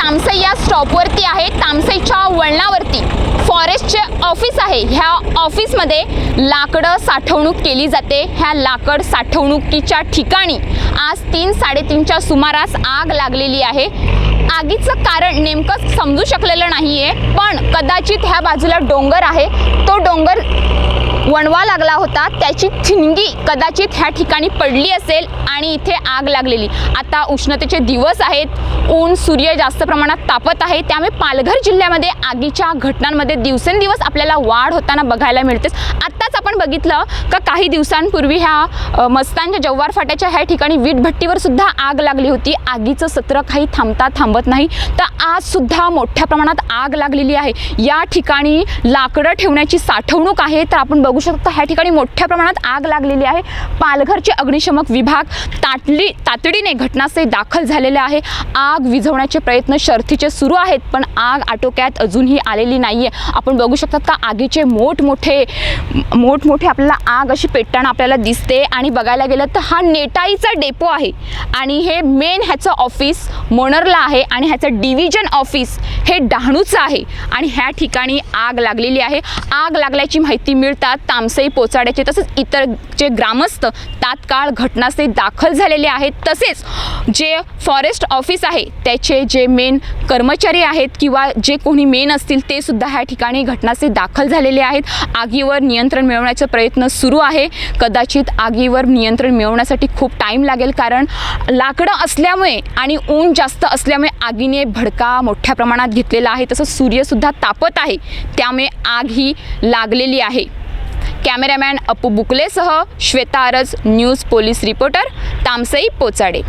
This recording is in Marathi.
तामसई या स्टॉपवरती आहे. तामसईच्या वळणावरती फॉरेस्टचे ऑफिस आहे. ह्या ऑफिसमध्ये लाकडं साठवणूक केली जाते. ह्या लाकड साठवणुकीच्या ठिकाणी आज तीन साडेतीनच्या सुमारास आग लागलेली आहे. आगीचं कारण नेमकं समजू शकलेलं नाही आहे पण कदाचित ह्या बाजूला डोंगर आहे. तो डोंगर वणवा लागला होता त्याची ठिणगी कदाचित ह्या ठिकाणी पडली असेल आणि इथे आग लागलेली. आता उष्णतेचे दिवस आहेत ऊन सूर्य जास्त प्रमाणात तापत आहे त्यामुळे पालघर जिल्ह्यामध्ये आगीच्या घटनांमध्ये दिवसेंदिवस आपल्याला वाढ होताना बघायला मिळतेच. आता आपण बघितलं का काही दिवसांपूर्वी ह्या मस्तांच्या जव्हार फाट्याच्या ह्या ठिकाणी वीटभट्टीवर सुद्धा आग लागली होती. आगीचं सत्र काही थांबता थांबत नाही. तर आज सुद्धा मोठ्या प्रमाणात आग लागलेली आहे. या ठिकाणी लाकडं ठेवण्याची साठवणूक आहे. तर आपण बघू शकतो ह्या ठिकाणी मोठ्या प्रमाणात आग लागलेली आहे. पालघरचे अग्निशमक विभाग ताटली तातडीने घटनास्थळी दाखल झालेले आहे. आग विझवण्याचे प्रयत्न शर्थीचे सुरू आहेत पण आग आटोक्यात अजूनही आलेली नाही आहे आपण बघू शकतात का आगीचे मोठमोठे मोठमोठे आपल्याला आग अशी पेटताना आपल्याला दिसते. आणि बघायला गेलं तर हा नेटाईचा डेपो आहे. आणि हे मेन ह्याचं ऑफिस मोनरला आहे आणि ह्याचं डिव्हिजन ऑफिस हे डहाणूचं आहे. आणि ह्या ठिकाणी आग लागलेली आहे. आग लागल्याची माहिती मिळतात तामसई पोचाड्याचे तसेच इतर जे ग्रामस्थ तात्काळ घटनास्थळी दाखल झालेले आहेत. तसेच जे फॉरेस्ट ऑफिस आहे त्याचे जे मेन कर्मचारी आहेत किंवा जे कोणी मेन असतील ते सुद्धा ह्या ठिकाणी घटनास्थळी दाखल झालेले आहेत. आगीवर नियंत्रण मिळवण्याचा प्रयत्न सुरू आहे. कदाचित आगीवर नियंत्रण मिळवण्यासाठी खूप टाईम लागेल कारण लाकडं असल्यामुळे आणि ऊन जास्त असल्यामुळे आगीने भडका मोठ्या प्रमाणात घेतलेला आहे. तसंच सूर्यसुद्धा तापत आहे. त्यामुळे आग ही लागलेली आहे. कॅमेरामॅन अपू बुकलेसह श्वेता आरज न्यूज पोलीस रिपोर्टर तामसई पोचाडे.